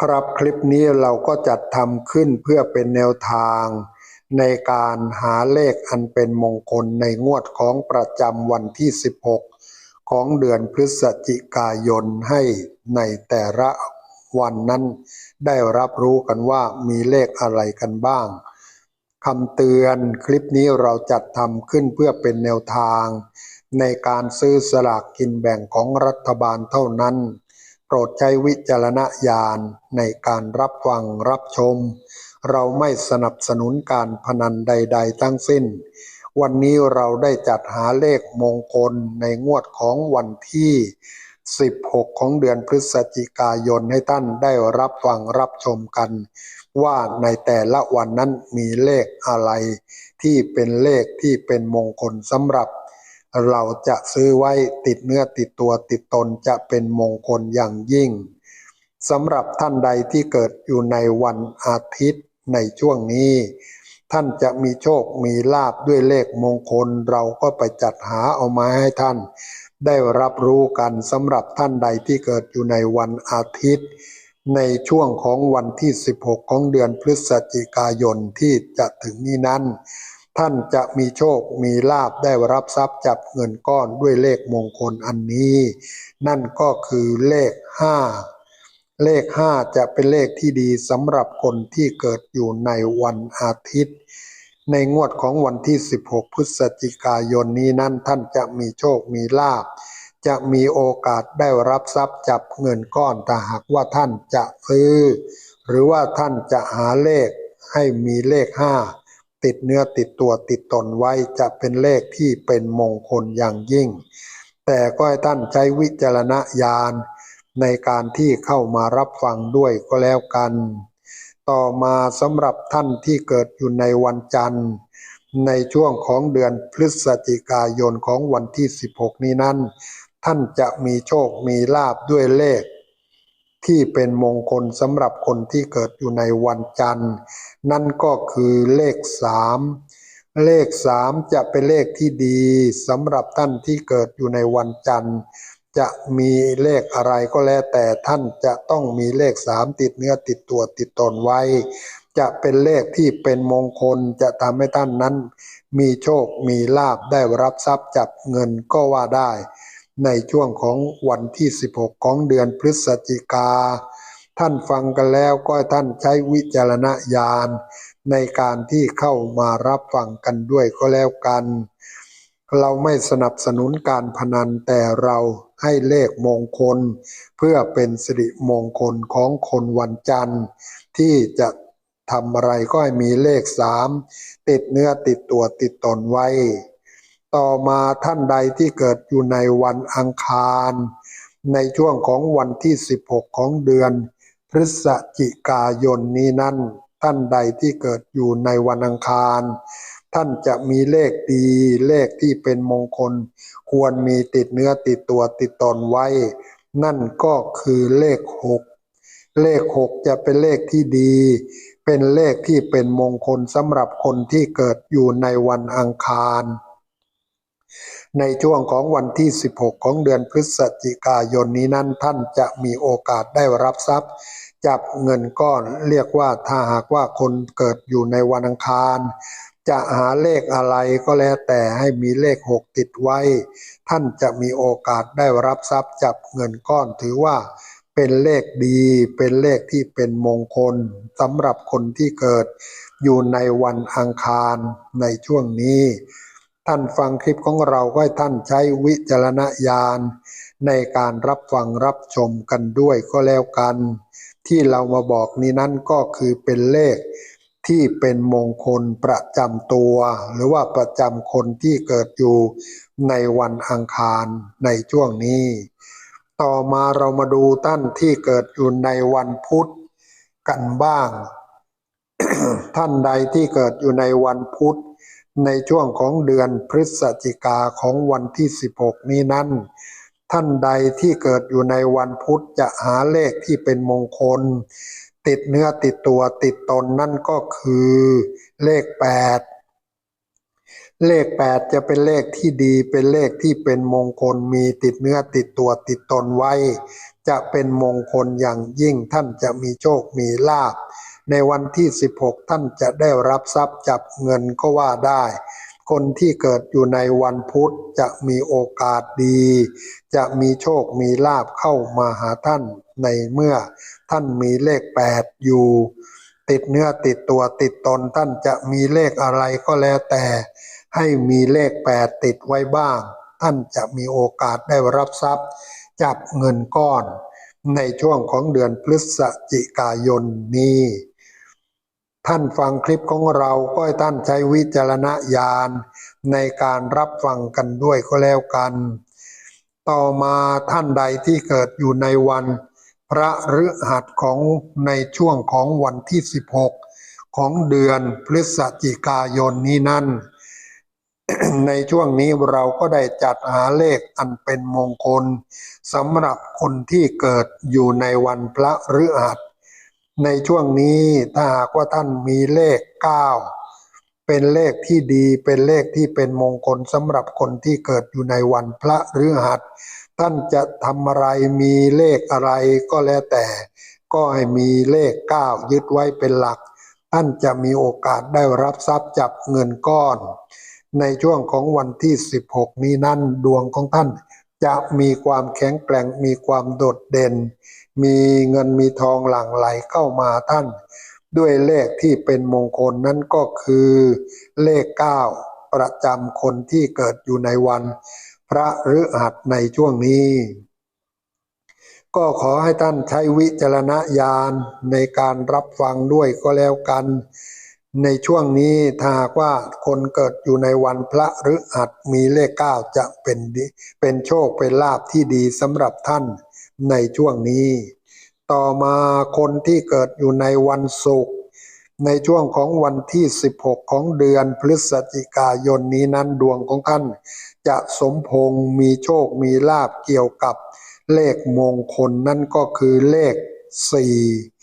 ครับคลิปนี้เราก็จัดทำขึ้นเพื่อเป็นแนวทาง ในการหาเลขอันเป็นมงคลในงวดของประจำวันที่ 16 ของเดือนพฤศจิกายนให้ในแต่ละวันนั้น ได้รับรู้กันว่ามีเลขอะไรกันบ้างคำเตือนคลิปนี้เราจัดทำขึ้นเพื่อเป็นแนวทาง ในการซื้อสลากกินแบ่งของรัฐบาลเท่านั้น โปรดใช้วิจารณญาณในการรับฟังรับชม เราไม่สนับสนุนการพนันใด ๆ ทั้งสิ้น วันนี้เราได้จัดหาเลขมงคลในงวดของวันที่ 16 ของเดือนพฤศจิกายนให้ท่านได้รับฟังรับชมกัน ว่าในแต่ละวันนั้นมีเลขอะไร ที่เป็นเลขที่เป็นมงคลสำหรับ เราจะซื้อไว้ติดเนื้อติดตัวติดตนจะเป็นมงคลอย่างยิ่งสำหรับท่านใดที่เกิดอยู่ในวันอาทิตย์ในช่วงนี้ ท่านจะมีโชคมีลาบด้วยเลขมงคลเราก็ไปจัดหาเอามาให้ท่าน ได้รับรู้กันสำหรับท่านใดที่เกิดอยู่ในวันอาทิตย์ ในช่วงของวันที่ 16 ของเดือนพฤศจิกายนที่จะถึงนี้นั้น ท่านจะมีโชคมีลาบได้รับทรัพย์จับเงินก้อนด้วยเลขมงคลอันนี้ นั่นก็คือเลขห้าเลขห้าจะเป็นเลขที่ดีสำหรับคนที่เกิดอยู่ในวันอาทิตย์ ในงวดของวันที่ 16 พฤศจิกายนนี้นั้นท่านจะมีโชคมีลาบจะมีโอกาสได้รับทรัพย์จับเงินก้อนถ้าหากว่าท่านจะซื้อ หรือว่าท่านจะหาเลขให้มีเลขห้า ติดเนื้อติดตัวติดตนไว้จะเป็นเลขที่เป็นมงคลอย่างยิ่ง แต่ก็ให้ท่านใช้วิจารณญาณในการที่เข้ามารับฟังด้วยก็แล้วกัน ต่อมาสำหรับท่านที่เกิดอยู่ในวันจันทร์ ในช่วงของเดือนพฤศจิกายนของวันที่ 16 นี้นั้น ท่านจะมีโชคมีลาบด้วยเลข ที่เป็นมงคลสำหรับคนที่เกิดอยู่ในวันจันทร์ นั่นก็คือเลขสามเลขสามจะเป็นเลขที่ดีสำหรับท่านที่เกิดอยู่ในวันจันทร์ จะมีเลขอะไรก็แล้วแต่ท่านจะต้องมีเลขสามติดเนื้อติดตัวติดตนไว้ จะเป็นเลขที่เป็นมงคลจะทำให้ท่านนั้น มีโชคมีลาบได้รับทรัพย์จับเงินก็ว่าได้ ในช่วงของวันที่ 16 ของเดือนพฤศจิกา ท่านฟังกันแล้วก็ท่านใช้วิจารณญาณในการที่เข้ามารับฟังกันด้วยก็แล้วกัน เราไม่สนับสนุนการพนันแต่เราให้เลขมงคล เพื่อเป็นสิริมงคลของคนวันจันทร์ ที่จะทำอะไรก็ให้มีเลขสามติดเนื้อติดตัวติดตนไว้ ต่อมาท่านใดที่เกิดอยู่ในวันอังคาร ในช่วงของวันที่ 16 ของเดือน พฤศจิกายนนี้นั่น ท่านใดที่เกิดอยู่ในวันอังคาร ท่านจะมีเลขดีเลขที่เป็นมงคล ควรมีติดเนื้อติดตัวติดตนไว้ นั่นก็คือเลขหกเลขหกจะเป็นเลขที่ดี เป็นเลขที่เป็นมงคลสำหรับคนที่เกิดอยู่ในวันอังคาร ในช่วงของวันที่ 16 ของเดือนพฤศจิกายนนี้นั้นท่านจะมีโอกาสได้รับทรัพย์ จับเงินก้อนเรียกว่าถ้าหากว่าคนเกิดอยู่ในวันอังคาร จะหาเลขอะไรก็แล้วแต่ให้มีเลขหกติดไว้ ท่านจะมีโอกาสได้รับทรัพย์ จับเงินก้อนถือว่าเป็นเลขดี เป็นเลขที่เป็นมงคลสำหรับคนที่เกิดอยู่ในวันอังคารในช่วงนี้ ท่านฟังคลิปของเราก็ให้ท่านใช้วิจารณญาณในการรับฟังรับชมกันด้วยก็แล้วกัน ที่เรามาบอกนี้นั้นก็คือเป็นเลขที่เป็นมงคลประจำตัว หรือว่าประจำคนที่เกิดอยู่ในวันอังคารในช่วงนี้ ต่อมาเรามาดูท่านที่เกิดอยู่ในวันพุธกันบ้าง ท่านใดที่เกิดอยู่ในวันพุธ ในช่วงของเดือนพฤศจิกาของวันที่ 16 นี้นั้น ท่านใดที่เกิดอยู่ในวันพุธจะหาเลขที่เป็นมงคล ติดเนื้อติดตัวติดตนนั่นก็คือเลขแปดเลขแปดจะเป็นเลขที่ดีเป็นเลขที่เป็นมงคลมีติดเนื้อติดตัวติดตนไว้ จะเป็นมงคลอย่างยิ่งท่านจะมีโชคมีลาภ ในวันที่ 16 ท่านจะได้รับทรัพย์จับเงินก็ว่าได้ คนที่เกิดอยู่ในวันพุธจะมีโอกาสดี จะมีโชคมีลาภเข้ามาหาท่านในเมื่อท่านมีเลข 8 อยู่ ติดเนื้อติดตัวติดตนท่านจะมีเลขอะไรก็แล้วแต่ ให้มีเลข 8 ติดไว้บ้าง ท่านจะมีโอกาสได้รับทรัพย์ จับเงินก้อนในช่วงของเดือนพฤศจิกายนนี้ ท่านฟังคลิปของเราก็ให้ท่านใช้วิจารณญาณในการรับฟังกันด้วยก็แล้วกัน ต่อมาท่านใดที่เกิดอยู่ในวัน พระฤหัสของในช่วงของวันที่ 16 ของเดือนพฤศจิกายนนี้นั่น ในช่วงนี้เราก็ได้จัดหาเลขอันเป็นมงคลสำหรับคนที่เกิดอยู่ในวันพระฤหัส ในช่วงนี้ถ้าหากว่าท่านมีเลข 9 เป็นเลขที่ดีเป็นเลขที่เป็นมงคลสำหรับคนที่เกิดอยู่ในวันพระฤหัสท่านจะทำอะไรมีเลขอะไรก็แล้วแต่ ก็ให้มีเลข 9 ยึดไว้เป็นหลัก ท่านจะมีโอกาสได้รับทรัพย์จับเงินก้อน ในช่วงของวันที่ 16 นี้นั่นดวงของท่าน จะมีความแข็งแกร่งมีความโดดเด่น มีเงินมีทองหลั่งไหลเข้ามาท่าน ด้วยเลขที่เป็นมงคลนั้นก็คือเลข 9 ประจำคนที่เกิดอยู่ในวัน พระฤหัสในช่วงนี้ ก็ขอให้ท่านใช้วิจารณญาณในการรับฟังด้วยก็แล้วกัน ในช่วงนี้ถ้ากว่าคนเกิดอยู่ในวันพระฤหัสมีเลขเก้าจะเป็นดีเป็นโชคเป็นลาภที่ดีสำหรับท่านในช่วงนี้ ต่อมาคนที่เกิดอยู่ในวันศุกร์ในช่วงของวันที่ 16 ของเดือนพฤศจิกายนนี้นั้นดวงของท่าน จะสมพงมีโชคมีลาภเกี่ยวกับเลขมงคลนั่นก็คือเลข4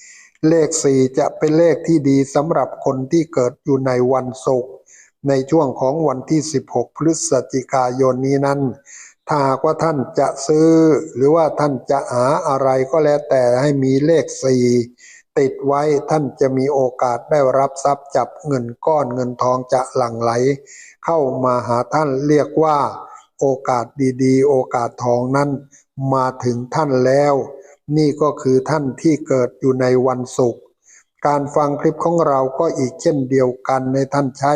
เลข4จะเป็นเลขที่ดีสำหรับคนที่เกิดอยู่ในวันศุกร์ในช่วงของวันที่ 16 พฤศจิกายนนี้นั้น ถ้าหากว่าท่านจะซื้อ หรือว่าท่านจะหาอะไรก็แล้วแต่ให้มีเลข4ติดไว้ท่านจะมีโอกาสได้รับทรัพย์จับเงินก้อนเงินทองจะหลั่งไหล เข้ามาหาท่านเรียกว่า โอกาสดีๆ โอกาสทองนั้นมาถึงท่านแล้ว นี่ก็คือท่านที่เกิดอยู่ในวันศุกร์การฟังคลิปของเราก็อีกเช่นเดียวกันในท่านใช้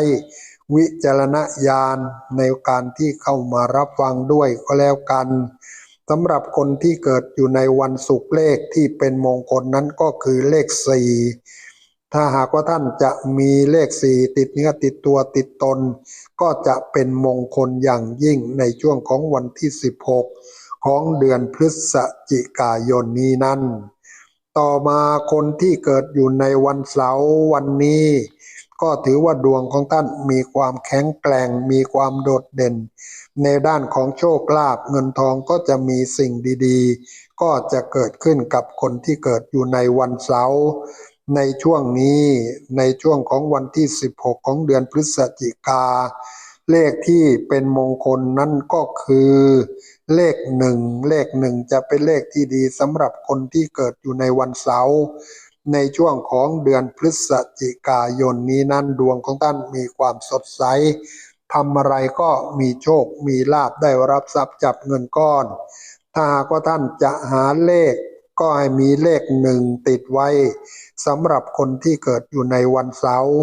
วิจารณญาณในการที่เข้ามารับฟังด้วยก็แล้วกันสำหรับคนที่เกิดอยู่ในวันศุกร์เลขที่เป็นมงคลนั้นก็คือเลขสี่ถ้าหากว่าท่านจะมีเลขสี่ติดเนื้อติดตัวติดตน ก็จะเป็นมงคลอย่างยิ่งในช่วงของวันที่ 16 ของเดือนพฤศจิกายนนี้นั้น ต่อมาคนที่เกิดอยู่ในวันเสาร์วันนี้ ก็ถือว่าดวงของท่านมีความแข็งแกร่งมีความโดดเด่น ในด้านของโชคลาภเงินทองก็จะมีสิ่งดีๆ ก็จะเกิดขึ้นกับคนที่เกิดอยู่ในวันเสาร์ในช่วงนี้ในช่วงของวันที่ 16 ของเดือนพฤศจิกา เลขที่เป็นมงคลนั้นก็คือ เลขหนึ่งเลขหนึ่งจะเป็นเลขที่ดีสำหรับคนที่เกิดอยู่ในวันเสาร์ในช่วงของเดือนพฤศจิกายนนี้นั้นดวงของท่านมีความสดใสทำอะไรก็มีโชคมีลาบได้รับทรัพย์จับเงินก้อน ถ้าหากว่าท่านจะหาเลขก็ให้มีเลขหนึ่งติดไว้สำหรับคนที่เกิดอยู่ในวันเสาร์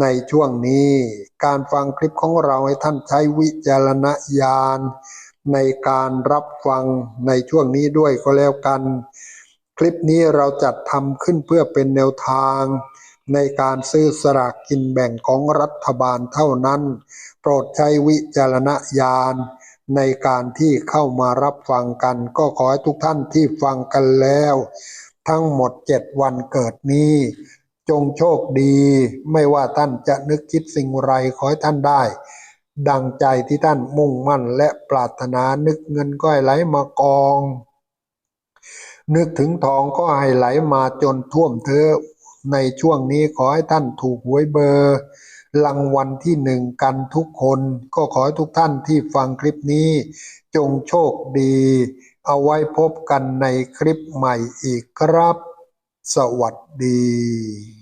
ในช่วงนี้ การฟังคลิปของเราให้ท่านใช้วิจารณญาณ ในการรับฟังในช่วงนี้ด้วยก็แล้วกัน คลิปนี้เราจัดทำขึ้นเพื่อเป็นแนวทาง ในการซื้อสลากกินแบ่งของรัฐบาลเท่านั้น โปรดใช้วิจารณญาณในการที่เข้ามารับฟังกัน ก็ขอให้ทุกท่านที่ฟังกันแล้ว ทั้งหมดเจ็ดวันเกิดนี้ จงโชคดี ไม่ว่าท่านจะนึกคิดสิ่งไรขอให้ท่านได้ ดังใจที่ท่านมุ่งมั่นและปรารถนานึกเงินก็ให้ไหลมากอง นึกถึงทองก็ให้ไหลมาจนท่วมเธอในช่วงนี้ขอให้ท่านถูกหวยเบอร์รางวัลที่หนึ่งกันทุกคนก็ขอให้ทุกท่านที่ฟังคลิปนี้ จงโชคดี เอาไว้พบกันในคลิปใหม่อีกครับ สวัสดี